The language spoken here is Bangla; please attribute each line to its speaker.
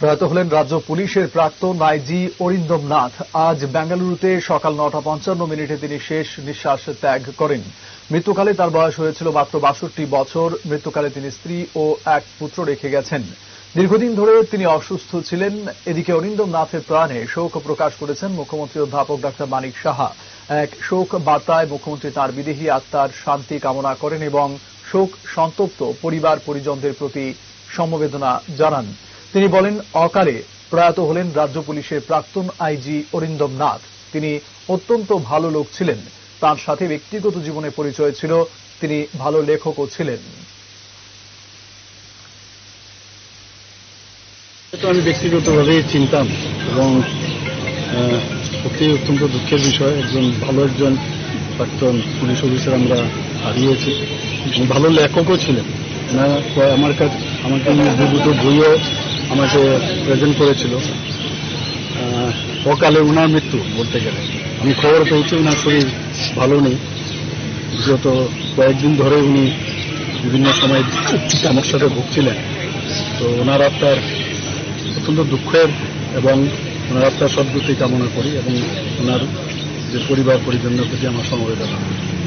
Speaker 1: প্রয়াত হলেন রাজ্য পুলিশের প্রাক্তন আইজি অরিন্দম নাথ। আজ বেঙ্গালুরুতে সকাল নটা পঞ্চান্ন মিনিটে তিনি শেষ নিঃশ্বাস ত্যাগ করেন। মৃত্যুকালে তার বয়স হয়েছিল মাত্র বাষট্টি বছর। মৃত্যুকালে তিনি স্ত্রী ও এক পুত্র রেখে গেছেন। দীর্ঘদিন ধরে তিনি অসুস্থ ছিলেন। এদিকে অরিন্দম নাথের প্রাণে শোক প্রকাশ করেছেন মুখ্যমন্ত্রী অধ্যাপক ডাক্তার মানিক সাহা। এক শোক বার্তায় মুখ্যমন্ত্রী তার বিদেহী আত্মার শান্তি কামনা করেন এবং শোক সন্তপ্ত পরিবার পরিজনদের প্রতি সমবেদনা জানান। তিনি বলেন, অকালে প্রয়াত হলেন রাজ্য পুলিশের প্রাক্তন আইজি অরিন্দম নাথ। তিনি অত্যন্ত ভালো লোক ছিলেন। তার সাথে ব্যক্তিগত জীবনে পরিচয় ছিল। তিনি ভালো লেখকও ছিলেন।
Speaker 2: আমি ব্যক্তিগতভাবেই চিনতাম এবং সত্যি অত্যন্ত দুঃখের বিষয়। একজন ভালো একজন প্রাক্তন পুলিশ অফিসার আমরা হারিয়েছি। ভালো লেখকও ছিলেন। আমার কাছে, আমাকে দুটো বইও আমাকে প্রেজেন্ট করেছিল। অকালে ওনার মৃত্যু বলতে গেলে। আমি খবর পেয়েছি, ওনার শরীর ভালো নেই। বিগত কয়েকদিন ধরে উনি বিভিন্ন সময় সমস্যাতে ভুগছিলেন। তো ওনার আত্মার অত্যন্ত দুঃখের এবং ওনার আত্মার সদ্গতি কামনা করি এবং ওনার যে পরিবার পরিজনের প্রতি আমার সমবেদনা।